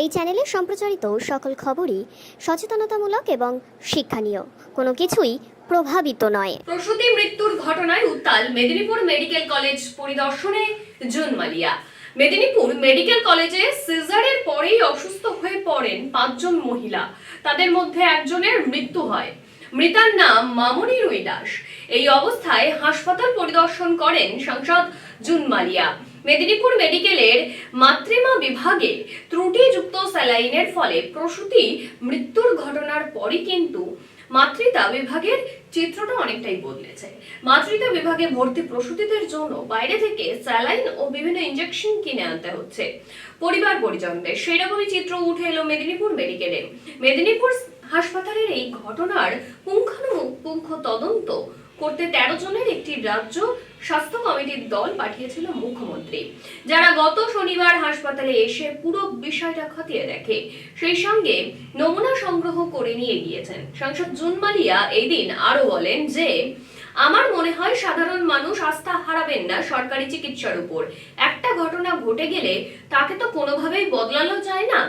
এই চ্যানেলে সম্প্রচারিত সকল খবরই সচেতনতামূলক এবং শিক্ষণীয়। কোনো কিছুই প্রভাবিত নয়। প্রসূতি মৃত্যুর ঘটনায় উত্তাল মেদিনীপুর মেডিকেল কলেজ পরিদর্শনে জুনমালিয়া। মেদিনীপুর মেডিকেল কলেজে সিজারের পরেই অসুস্থ হয়ে পড়েন পাঁচজন মহিলা। তাদের মধ্যে একজনের মৃত্যু হয়। মৃতার নাম মামনি রুই দাস এই অবস্থায় হাসপাতাল পরিদর্শন করেন সাংসদ জুন মালিয়া মেদিনীপুর মেডিকেলের মাতৃমা বিভাগে ত্রুটিযুক্ত স্যালাইনের ফলে প্রসূতি মৃত্যুর ঘটনার পরই কিন্তু মাতৃতা বিভাগের চিত্রটা অনেকটাই বদলেছে। মাতৃতা বিভাগে ভর্তি প্রসূতিদের জন্য বাইরে থেকে স্যালাইন ও বিভিন্ন ইনজেকশন কিনে আনতে হচ্ছে। পরিবার পরিজনদের সেরকমই চিত্র উঠে এলো মেদিনীপুর মেডিকেলে। মেদিনীপুর হাসপাতালের এই ঘটনার পুঙ্খানুপুঙ্খ তদন্ত করতে তেরো জনের একটি রাজ্য স্বাস্থ্য কমিটির দল পাঠিয়েছিল মুখ্যমন্ত্রী, যারা গত শনিবার হাসপাতালে এসে পুরো বিষয়টা খতিয়ে দেখে। সেই সঙ্গে নমুনা সংগ্রহ করে নিয়ে গিয়েছেন। সাংসদ জুন মালিয়া এই দিন আরও বলেন যে, আমার মনে হয় সাধারণ মানুষ আস্থা হারাবেন না সরকারি চিকিৎসার উপর। একটা ঘটনা ঘটে গেলে তাকে তো কোনোভাবেই বদলানো যায় না।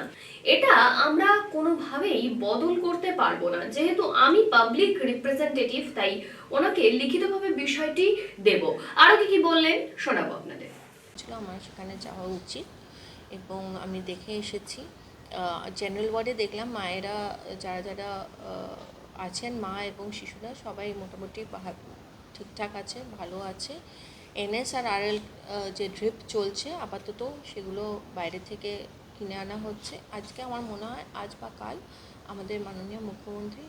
এটা আমরা কোনোভাবেই বদল করতে পারব না। যেহেতু আমি পাবলিক রিপ্রেজেন্টেটিভ তাই ওনাকে লিখিতভাবে বিষয়টি দেব। আরও কি কি বললেন? শোনাবো আপনাদের। আমার সেখানে যাওয়া উচিত এবং আমি দেখে এসেছি। জেনারেল ওয়ার্ডে দেখলাম মায়েরা, যারা যারা আছেন মা এবং শিশুরা, সবাই মোটামুটি ঠিকঠাক আছে, ভালো আছে। এনএস আর আরএল যে ড্রিপ চলছে, আপাতত সেগুলো বাইরে থেকে কিনে আনা হচ্ছে। আজকে আমার মনে হয় আজ বা কাল আমাদের মাননীয় মুখ্যমন্ত্রী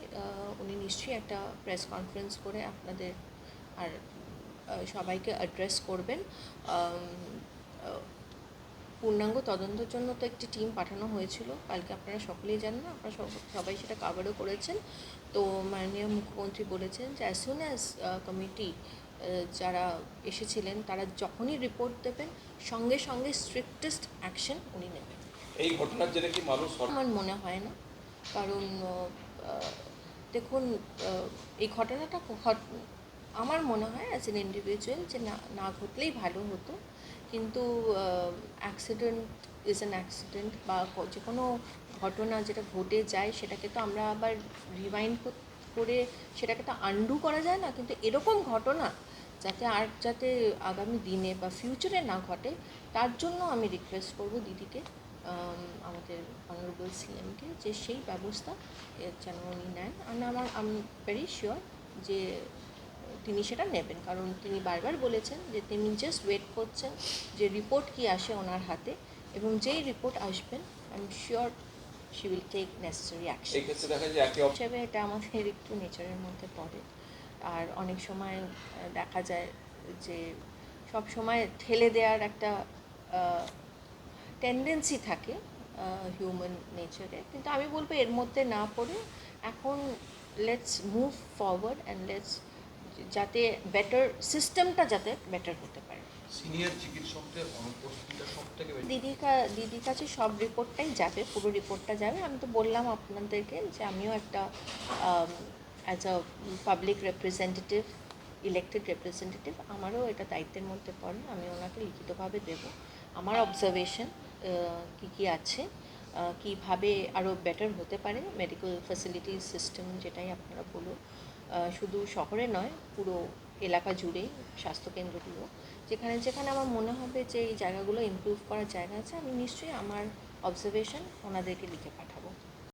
উনি নিশ্চয়ই একটা প্রেস কনফারেন্স করে আপনাদের আর সবাইকে অ্যাড্রেস করবেন। পূর্ণাঙ্গ তদন্তের জন্য তো একটি টিম পাঠানো হয়েছিল। কালকে আপনারা সকলেই জানেন না, আপনারা সব- সবাই সেটা কাভারও করেছেন। তো মাননীয় মুখ্যমন্ত্রী বলেছেন যে অ্যাজ সুন অ্যাজ কমিটি যারা এসেছিলেন, তারা যখনই রিপোর্ট দেবেন, সঙ্গে সঙ্গে স্ট্রিক্টেস্ট অ্যাকশন উনি নেবেন। এই ঘটনার জেরে কি মানুষ আমার মনে হয় না। কারণ দেখুন এই ঘটনাটা আমার মনে হয় অ্যাজ এন ইন্ডিভিজুয়াল যে না না ঘটলেই ভালো হতো। কিন্তু অ্যাক্সিডেন্ট ইজ অ্যান অ্যাক্সিডেন্ট বা যে কোনো ঘটনা যেটা ঘটে যায়, সেটাকে তো আমরা আবার রিমাইন্ড করে সেটাকে তো আন্ডু করা যায় না। কিন্তু এরকম ঘটনা যাতে আর যাতে আগামী দিনে বা ফিউচারে না ঘটে, তার জন্য আমি রিকোয়েস্ট করব দিদিকে। আমাদের অনারেবল সিএমকে যে সেই ব্যবস্থা যেন উনি নেন। আর আমার আম ভেরি শিওর যে তিনি সেটা নেবেন। কারণ তিনি বারবার বলেছেন যে তিনি জাস্ট ওয়েট করছেন যে রিপোর্ট কি আসে ওনার হাতে এবং যেই রিপোর্ট আসবেন I am sure she will take necessary action হিসেবে এটা আমাদের একটু নেচারের মধ্যে পড়ে। আর অনেক সময় দেখা যায় যে সব সময় ঠেলে দেওয়ার একটা টেন্ডেন্সি থাকে হিউম্যান নেচারে কিন্তু আমি বলব এর মধ্যে না পড়ে এখন let's move forward and let's যাতে বেটার সিস্টেমটা যাতে বেটার হতে পারে। সিনিয়র চিকিৎসকদের অনুপস্থিতিটা সব দিদির কা- দিদির কাছে সব রিপোর্টটাই যাবে পুরো রিপোর্টটা যাবে। আমি তো বললাম আপনাদেরকে যে আমিও একটা as a public representative elected representative আমারও এটা দায়িত্বের মধ্যে পড়ে আমি ওনাকে লিখিতভাবে দেব। আমার অবজারভেশন কী কী আছে? কীভাবে আরও বেটার হতে পারে মেডিকেল ফেসিলিটি সিস্টেম যেটাই আপনারা বলুন। শুধু শহরে নয়, পুরো এলাকা জুড়েই স্বাস্থ্যকেন্দ্রগুলো। যেখানে যেখানে আমার মনে হবে যে এই জায়গাগুলো ইমপ্রুভ করার জায়গা আছে, আমি নিশ্চয়ই আমার অবজারভেশন ওনাদেরকে লিখে পাঠাবো।